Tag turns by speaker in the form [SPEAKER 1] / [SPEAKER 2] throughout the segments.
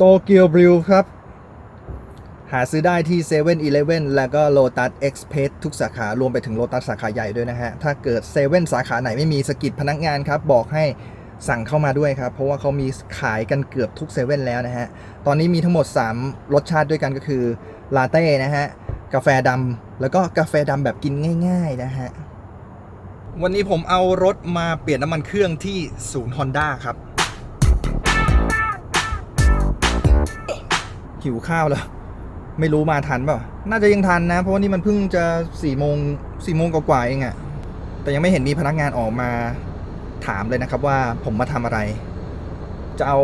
[SPEAKER 1] โตเกียวบลิวครับ หาซื้อได้ที่7 e เ e ่ e อแล้วก็ Lotus Express ทุกสาขารวมไปถึง Lotus สาขาใหญ่ด้วยนะฮะ ถ้าเกิด7 e เ e ่สาขาไหนไม่มีสกิดพนักงานครับ บอกให้สั่งเข้ามาด้วยครับ เพราะว่าเขามีขายกันเกือบทุกเซเว่นแล้วนะฮะ ตอนนี้มีทั้งหมด 3 รสชาติด้วยกันก็คือลาเต้นะฮะ กาแฟดำแล้วก็กาแฟดำแบบกินง่าย ๆ นะฮะ วันนี้ผมเอารถมาเปลี่ยนน้ำมันเครื่องที่ศูนย์ Honda ครับ หิวข้าวแล้ว ไม่รู้มาทันเปล่าน่าจะยังทันนะ เพราะว่านี่มันเพิ่งจะสี่โมงสี่โมงกว่าๆเองอะแต่ยังไม่เห็นมีพนักงานออกมาถามเลยนะครับว่าผมมาทำอะไร จะเอา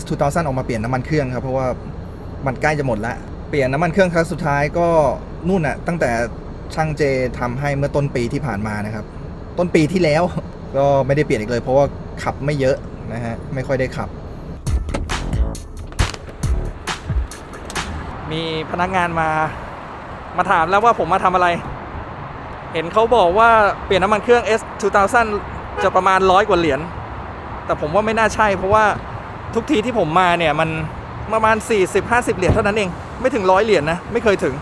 [SPEAKER 1] S2000 ออกมาเปลี่ยนน้ำมันเครื่องครับ เพราะว่ามันใกล้จะหมดละเปลี่ยนน้ำมันเครื่องครั้งสุดท้ายก็นู่นอะตั้งแต่ช่างเจทำให้เมื่อต้นปีที่ผ่านมานะครับ ต้นปีที่แล้วก็ไม่ได้เปลี่ยนอีกเลย เพราะว่าขับไม่เยอะนะฮะไม่ค่อยได้ขับ มีพนักงานมามาถามแล้วว่าผมมาทำอะไร เห็นเขาบอกว่าเปลี่ยนน้ำมันเครื่อง S 2000จะประมาณร้อยกว่าเหรียญ แต่ผมว่าไม่น่าใช่ เพราะว่าทุกทีที่ผมมาเนี่ยมันประมาณ 40-50 เหรียญเท่านั้นเอง ไม่ถึงร้อยเหรียญนะไม่เคยถึง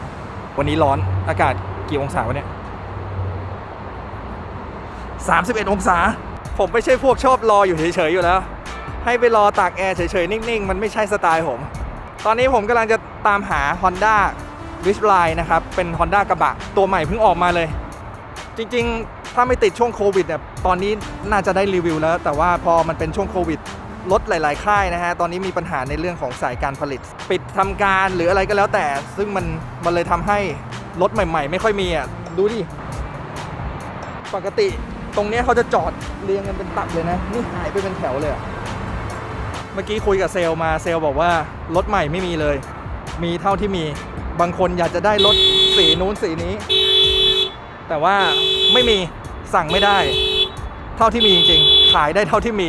[SPEAKER 1] วันนี้ร้อนอากาศกี่องศาวะเนี่ย31 องศา ผมไม่ใช่พวกชอบรออยู่เฉยๆอยู่แล้ว ให้ไปรอตากแอร์เฉยๆนิ่งๆ มันไม่ใช่สไตล์ผม ตอนนี้ผมกำลังจะตามหา Honda r i c h l i n e นะครับ เป็น Honda กระบะ ตัวใหม่เพิ่งออกมาเลย จริงๆ ถ้าไม่ติดช่วงโควิดเนี่ยตอนนี้น่าจะได้รีวิวแล้ว แต่ว่าพอมันเป็นช่วงโควิดรถหลาย ๆ ค่ายนะฮะ ตอนนี้มีปัญหาในเรื่องของสายการผลิต ปิดทำการหรืออะไรก็แล้วแต่ ซึ่งมันมันเลยทำให้รถใหม่ ๆ ไม่ค่อยมีอะ ดูดิ ปกติตรงนี้เขาจะจอดเรียงกันเป็นตับเลยนะ นี่หายไปเป็นแถวเลยอะ มื่อกี้คุยกับเซลล์มาเซลล์บอกว่ารถใหม่ไม่มีเลย มีเท่าที่มีบางคนอยากจะได้รถสีนู้นสีนี้ แต่ว่าไม่มีสั่งไม่ได้ เท่าที่มีจริงๆ ขายได้เท่าที่มี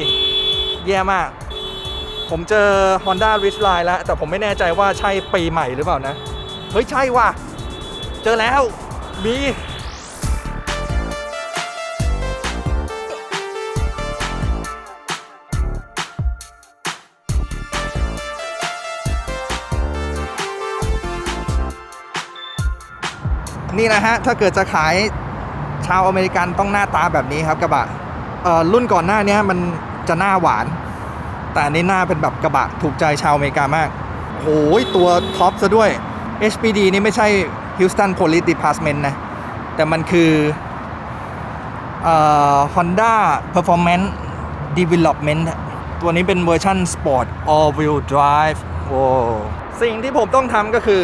[SPEAKER 1] แย่มาก ผมเจอ Honda r i c h l i n e แล้ว แต่ผมไม่แน่ใจว่าใช่ปีใหม่หรือเปล่านะ เฮ้ย ใช่ว่ะ เจอแล้ว มี นี่นะฮะ ถ้าเกิดจะขายชาวอเมริกันต้องหน้าตาแบบนี้ครับกระบะเอ่อรุ่นก่อนหน้านี้มันจะหน้าหวาน แต่อันนี้หน้าเป็นแบบกระบะถูกใจชาวอเมริกามากโอ้ยตัวท็อปซะด้วย HPD นี่ไม่ใช่ Houston Police Department นะ แต่มันคือเอ่อ Honda Performance Development ตัวนี้เป็นเวอร์ชัน Sport All Wheel Drive โอ้สิ่งที่ผมต้องทำก็คือ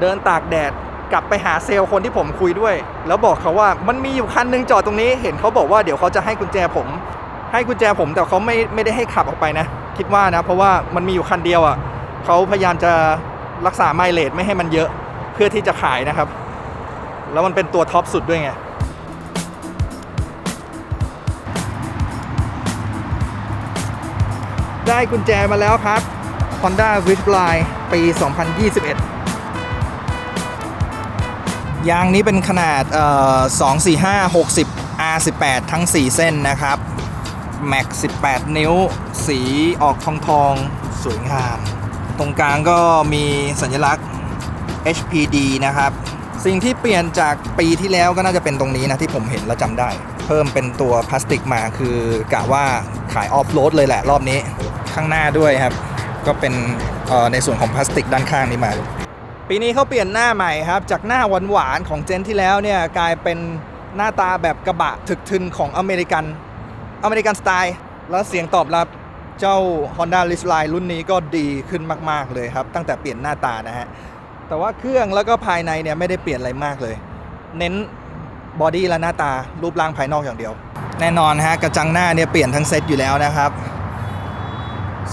[SPEAKER 1] เดินตากแดด กลับไปหาเซลล์คนที่ผมคุยด้วย แล้วบอกเขาว่ามันมีอยู่คันหนึงจอดตรงนี้ เห็นเขาบอกว่าเดี๋ยวเขาจะให้กุญแจผม ให้กุญแจผมแต่เขาไม่ไม่ได้ให้ขับออกไปนะ คิดว่านะ เพราะว่ามันมีอยู่คันเดียวอะเขาพยายามจะรักษาไมล์เลทไม่ให้มันเยอะเพื่อที่จะขายนะครับ แล้วมันเป็นตัวท็อปสุดด้วยไงได้กุญแจมาแล้วครับ Honda w i s h l i n e ปี 2021 ยางนี้เป็นขนาดเอ่อ245 60 R18 ทั้ง 4 เส้นนะครับแม็ก18 นิ้ว สีออกทองทองสวยงาม ตรงกลางก็มีสัญลักษณ์ HPD นะครับ สิ่งที่เปลี่ยนจากปีที่แล้วก็น่าจะเป็นตรงนี้นะที่ผมเห็นแล้วจำได้ เพิ่มเป็นตัวพลาสติกมาคือกะว่าขายออฟโรดเลยแหละรอบนี้ ข้างหน้าด้วยครับ ก็เป็นในส่วนของพลาสติกด้านข้างนี้มา ปีนี้เขาเปลี่ยนหน้าใหม่ครับ จากหน้าหวานๆของเจนที่แล้วเนี่ยกลายเป็นหน้าตาแบบกระบะถึกทึนของอเมริกัน อเมริกันสไตล์ แล้วเสียงตอบรับเจ้า Honda r i c h l i n e รุ่นนี้ก็ดีขึ้นมากๆเลยครับ ตั้งแต่เปลี่ยนหน้าตานะฮะ แต่ว่าเครื่องแล้วก็ภายในเนี่ยไม่ได้เปลี่ยนอะไรมากเลย เน้นบอดี้และหน้าตารูปร่างภายนอกอย่างเดียว แน่นอนฮะกระจังหน้าเนี่ยเปลี่ยนทั้งเซตอยู่แล้วนะครับ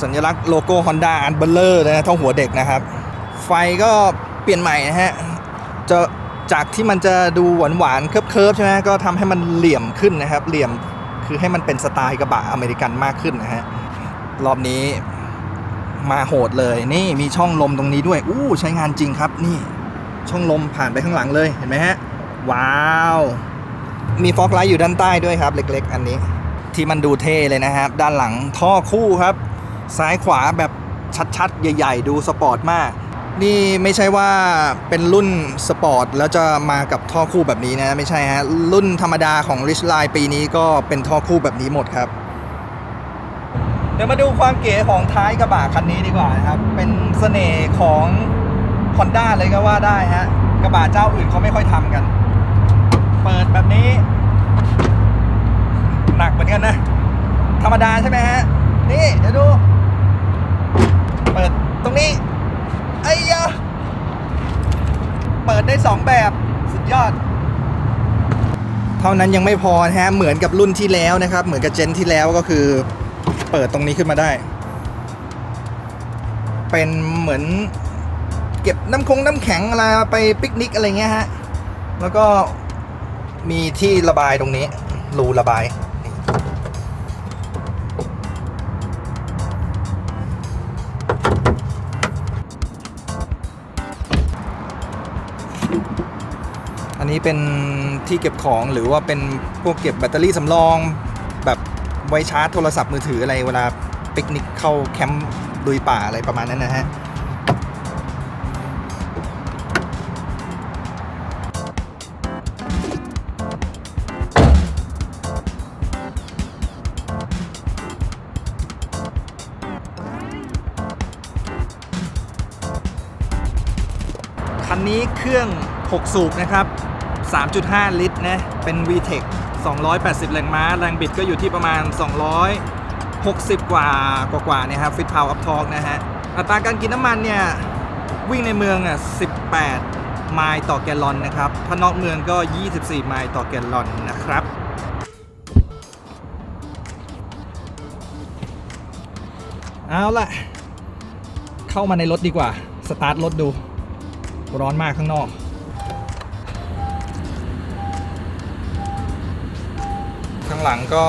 [SPEAKER 1] สัญลักษณ์โลโก้ Honda อันเบลเลอร์นะเท่าหัวเด็กนะครับ ไฟก็เปลี่ยนใหม่นะฮะจะจากที่มันจะดูหวานหวานๆเคิร์ฟเคิร์ฟใช่ไหมก็ทำให้มันเหลี่ยมขึ้นนะครับ เหลี่ยมคือให้มันเป็นสไตล์กระบะอเมริกันมากขึ้นนะฮะรอบนี้มาโหดเลยนี่มีช่องลมตรงนี้ด้วยอู้ใช้งานจริงครับนี่ช่องลมผ่านไปข้างหลังเลยเห็นไหมฮะว้าว มีฟอกไลท์อยู่ด้านใต้ด้วยครับ เล็ก ๆ อันนี้ ที่มันดูเท่เลยนะครับ ด้านหลังท่อคู่ครับ ซ้ายขวาแบบชัดๆ ใหญ่ ๆ ดูสปอร์ตมาก นี่ไม่ใช่ว่าเป็นรุ่นสปอร์ตแล้วจะมากับท่อคู่แบบนี้นะ ไม่ใช่ฮะ รุ่นธรรมดาของ Rich Line ปีนี้ก็เป็นท่อคู่แบบนี้หมดครับ เดี๋ยวมาดูความเก๋ของท้ายกระบะคันนี้ดีกว่านะครับ เป็นเสน่ห์ของ Honda เลยก็ว่าได้ฮะ กระบะเจ้าอื่นเขาไม่ค่อยทำกัน เปิดแบบนี้ หนักเหมือนกันนะ ธรรมดาใช่ไหมฮะ นี่ เดี๋ยวดู เปิดตรงนี้ ไอ้ยะเปิดได้สองแบบสุดยอด เท่านั้นยังไม่พอนะฮะ เหมือนกับรุ่นที่แล้วนะครับ เหมือนกับเจนที่แล้วก็คือ เปิดตรงนี้ขึ้นมาได้ เป็นเหมือนเก็บน้ำคงน้ำแข็งอะไรไปปิกนิกอะไรเงี้ยฮะ แล้วก็มีที่ระบายตรงนี้ รูระบาย นี้เป็นที่เก็บของหรือว่าเป็นพวกเก็บแบตเตอรี่สำรอง แบบไว้ชาร์จโทรศัพท์มือถืออะไรเวลาปิกนิกเข้าแคมป์ลุยป่าอะไรประมาณนั้นนะฮะคันนี้เครื่อง 6 สูบนะครับ 3.5 ลิตรนะ เป็น VTEC 280 แรงม้า แรงบิดก็อยู่ที่ประมาณ 260 กว่ากว่ากว่าเนี่ยครับฟิตพาวอัพทอกนะฮะ อัตราการกินน้ำมันเนี่ย วิ่งในเมืองอะ18 ไมล์ต่อแกลลอนนะครับ ถ้านอกเมืองก็ 24 ไมล์ต่อแกลลอนนะครับเอาล่ะ เข้ามาในรถดีกว่า สตาร์ทรถดู ร้อนมากข้างนอก หลังก็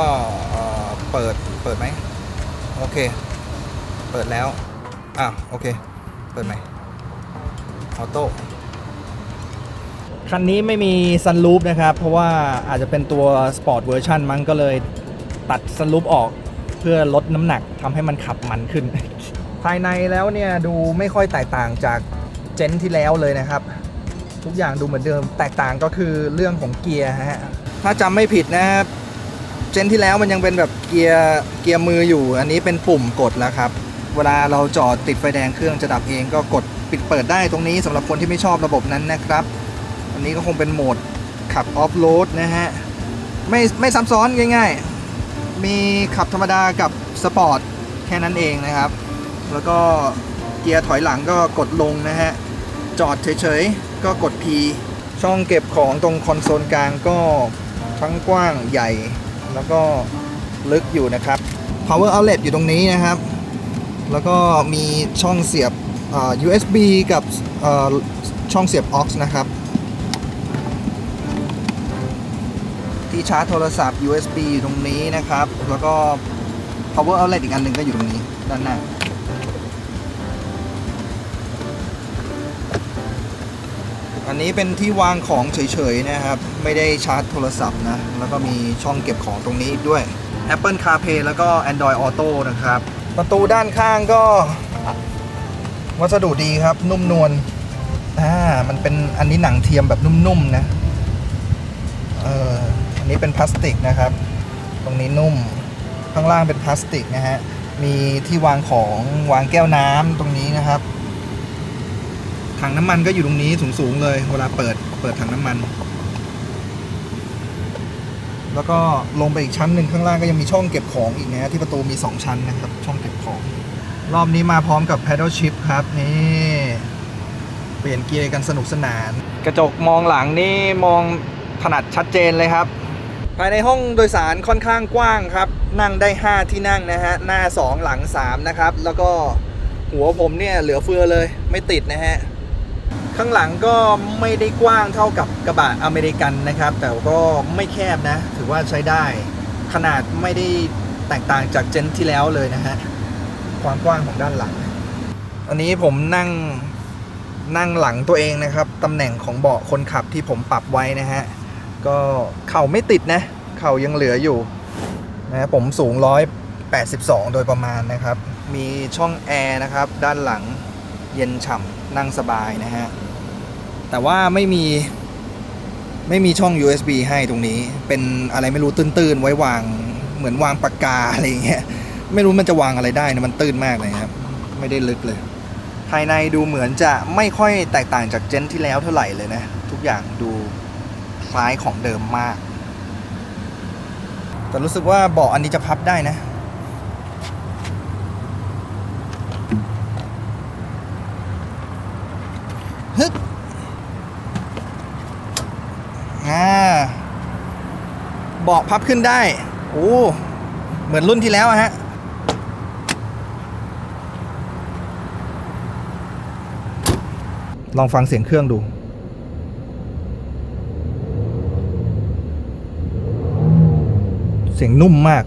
[SPEAKER 1] เปิดเปิดไหมโอเค เปิดแล้วอะโอเค เปิดไหมออโต้คันนี้ไม่มีซัน o ู f นะครับ เพราะว่าอาจจะเป็นตัวสปอร์ตเวอร์ชันมั้งก็เลยตัดซัน o ู f ออกเพื่อลดน้ำหนักทำให้มันขับมันขึ้น ภายในแล้วเนี่ยดูไม่ค่อยแตกต่างจากเจนที่แล้วเลยนะครับ ทุกอย่างดูเหมือนเดิมแตกต่างก็คือเรื่องของเกียร์ฮะถ้าจำไม่ผิดนะครับ เจนที่แล้วมันยังเป็นแบบเกียร์เกียร์มืออยู่ อันนี้เป็นปุ่มกดแล้วครับ เวลาเราจอดติดไฟแดงเครื่องจะดับเองก็กดปิดเปิดได้ตรงนี้สำหรับคนที่ไม่ชอบระบบนั้นนะครับ อันนี้ก็คงเป็นโหมดขับออฟโรดนะฮะ ไม่ไม่ซับซ้อนง่าย ๆ มีขับธรรมดากับสปอร์ตแค่นั้นเองนะครับ แล้วก็เกียร์ถอยหลังก็กดลงนะฮะ จอดเฉยๆ ก็กด P ช่องเก็บของตรงคอนโซลกลางก็ทั้งกว้างใหญ่ แล้วก็ลึกอยู่นะครับ power outlet อยู่ตรงนี้นะครับ แล้วก็มีช่องเสียบ USB กับช่องเสียบ aux นะครับ ที่ชาร์จโทรศัพท์ USB อยู่ตรงนี้นะครับ แล้วก็ power outlet อีกอันหนึ่งก็อยู่ตรงนี้ด้านหน้า อันนี้เป็นที่วางของเฉยๆนะครับ ไม่ได้ชาร์จโทรศัพท์นะ แล้วก็มีช่องเก็บของตรงนี้ด้วย Apple CarPlay แล้วก็ Android Auto นะครับ ประตูด้านข้างก็ วัสดุดีครับนุ่มนวลอ่ามันเป็นอันนี้หนังเทียมแบบนุ่มๆนะเอออันนี้เป็นพลาสติกนะครับ ตรงนี้นุ่ม ข้างล่างเป็นพลาสติกนะฮะมีที่วางของวางแก้วน้ำตรงนี้นะครับ ถังน้ำมันก็อยู่ตรงนี้สูงๆเลยเวลาเปิดเปิดถังน้ำมัน แล้วก็ลงไปอีกชั้นหนึ่งข้างล่างก็ยังมีช่องเก็บของอีกนะฮะที่ประตูมี 2 ชั้นนะครับ ช่องเก็บของ รอบนี้มาพร้อมกับ paddle shift ครับนี่เปลี่ยนเกียร์กันสนุกสนาน กระจกมองหลังนี่มองถนัดชัดเจนเลยครับ ภายในห้องโดยสารค่อนข้างกว้างครับ นั่งได้ 5 ที่นั่งนะฮะหน้า 2 หลัง 3 นะครับ แล้วก็หัวผมเนี่ยเหลือเฟือเลยไม่ติดนะฮะ ข้างหลังก็ไม่ได้กว้างเท่ากับกระบะอเมริกันนะครับ แต่ก็ไม่แคบนะ ถือว่าใช้ได้ ขนาดไม่ได้แตกต่างจากเจนที่แล้วเลยนะฮะ ความกว้างของด้านหลัง อันนี้ผมนั่งนั่งหลังตัวเองนะครับ ตำแหน่งของเบาะคนขับที่ผมปรับไว้นะฮะ ก็เข่าไม่ติดนะ เข่ายังเหลืออยู่นะผมสูง 182 โดยประมาณนะครับ มีช่องแอร์นะครับ ด้านหลังเย็นฉ่ำนั่งสบายนะฮะ แต่ว่าไม่มีไม่มีช่อง USB ให้ตรงนี้ เป็นอะไรไม่รู้ตื้นๆ ไว้วางเหมือนวางปากกาอะไรเงี้ย ไม่รู้มันจะวางอะไรได้นะมันตื้นมากเลยครับ ไม่ได้ลึกเลย ภายในดูเหมือนจะไม่ค่อยแตกต่างจากเจนที่แล้วเท่าไหร่เลยนะ ทุกอย่างดูคล้ายของเดิมมาก แต่รู้สึกว่าเบาะอันนี้จะพับได้นะ ฮึบอ่าเบาะพับขึ้นได้ โอ้ เหมือนรุ่นที่แล้วอะฮะ ลองฟังเสียงเครื่องดูเสียงนุ่มมาก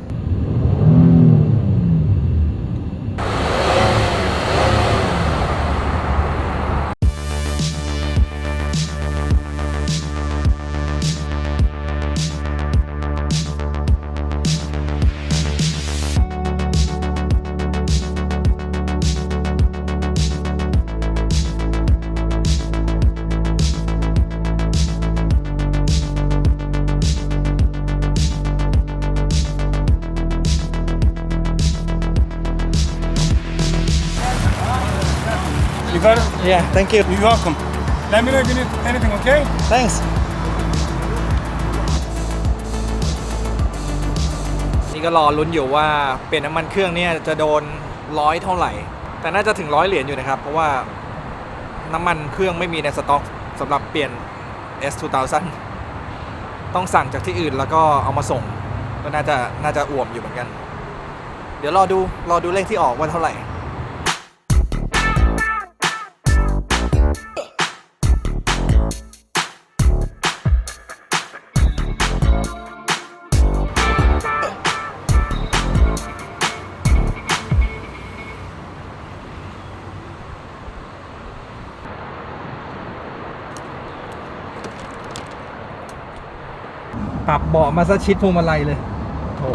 [SPEAKER 1] yeah thank you
[SPEAKER 2] You're welcome. Let me know if you need anything, okay?
[SPEAKER 1] thanks นี่ก็รอลุ้นอยู่ว่าเปลี่ยนน้ำมันเครื่องเนี่ยจะโดนร้อยเท่าไหร่ แต่น่าจะถึงร้อยเหรียญอยู่นะครับ เพราะว่าน้ำมันเครื่องไม่มีในสต็อกสำหรับเปลี่ยน S2000 ต้องสั่งจากที่อื่นแล้วก็เอามาส่ง ก็น่าจะน่าจะอ่วมอยู่เหมือนกัน เดี๋ยวรอดูรอดูเลขที่ออกว่าเท่าไหร่ ปรับเบาะมาซะชิดพวงมาลัยเลยโอ้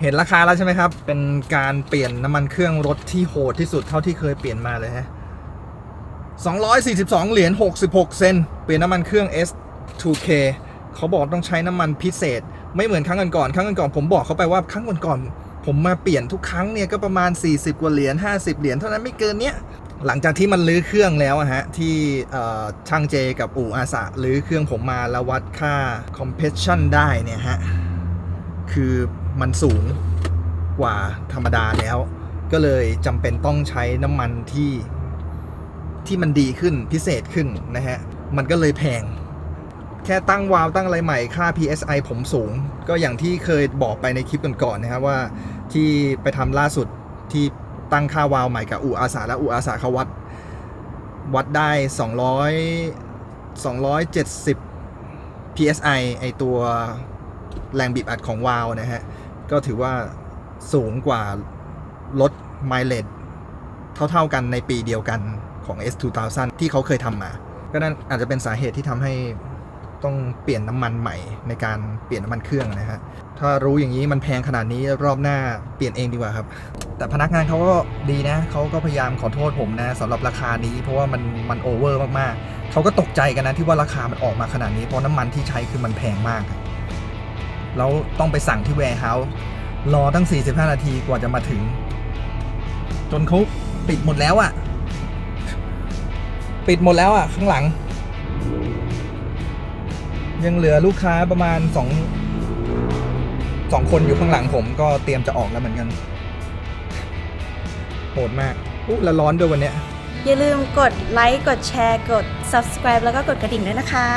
[SPEAKER 1] เห็นราคาแล้วใช่ไหมครับ เป็นการเปลี่ยนน้ำมันเครื่องรถที่โหดที่สุดเท่าที่เคยเปลี่ยนมาเลยฮะ 242 เหรียญ 66 เซน เปลี่ยนน้ำมันเครื่อง S2K เขาบอกต้องใช้น้ำมันพิเศษ ไม่เหมือนครั้งก่อนๆครั้งก่อนๆผมบอกเขาไปว่าครั้งก่อนๆ ผมมาเปลี่ยนทุกครั้งเนี่ยก็ประมาณ 40 กว่าเหรียญ 50 เหรียญเท่านั้นไม่เกินเนี้ยหลังจากที่มันลื้อเครื่องแล้วอะฮะที่ช่างเจกับอู่อาสะลื้อเครื่องผมมาแล้ววัดค่า compression ได้เนี่ยฮะคือมันสูงกว่าธรรมดาแล้ว ก็เลยจำเป็นต้องใช้น้ำมันที่ที่มันดีขึ้นพิเศษขึ้นนะฮะ มันก็เลยแพง แค่ตั้งวาล์วตั้งอะไรใหม่ค่า PSI ผมสูง ก็อย่างที่เคยบอกไปในคลิปก่อนๆนะครับว่า ที่ไปทำล่าสุดที่ตั้งค่าวาล์วใหม่กับอูอาสาและอูอาสาเขาวัด วัดได้ 200 270 PSI ไอตัวแรงบีบอัดของวาล์วนะฮะ ก็ถือว่าสูงกว่าลดไมเล e เท่าๆกันในปีเดียวกันของ S2000 ที่เขาเคยทำมา ก็นั่นอาจจะเป็นสาเหตุที่ทำให้ ต้องเปลี่ยนน้ำมันใหม่ในการเปลี่ยนน้ำมันเครื่องนะฮะถ้ารู้อย่างนี้มันแพงขนาดนี้รอบหน้าเปลี่ยนเองดีกว่าครับ แต่พนักงานเขาก็ดีนะเขาก็พยายามขอโทษผมนะสำหรับราคานี้ เพราะว่ามันมันโอเวอร์มากๆเขาก็ตกใจกันนะที่ว่าราคามันออกมาขนาดนี้เพราะน้ำมันที่ใช้คือมันแพงมากแล้วต้องไปสั่งที่แวร์เฮาส์รอตั้ง 45 นาทีกว่าจะมาถึง จนเขาปิดหมดแล้วอะ่ะ ปิดหมดแล้วอะ่ะ ข้างหลัง ยังเหลือลูกค้าประมาณสองสองคนอยู่ข้างหลังผมก็เตรียมจะออกแล้วเหมือนกันโหดมากอู้แล้วร้อนด้วยวันเนี้ย
[SPEAKER 3] อย่าลืมกดไลค์ กดแชร์ กด subscribe แล้วก็กดกระดิ่งด้วยนะคะ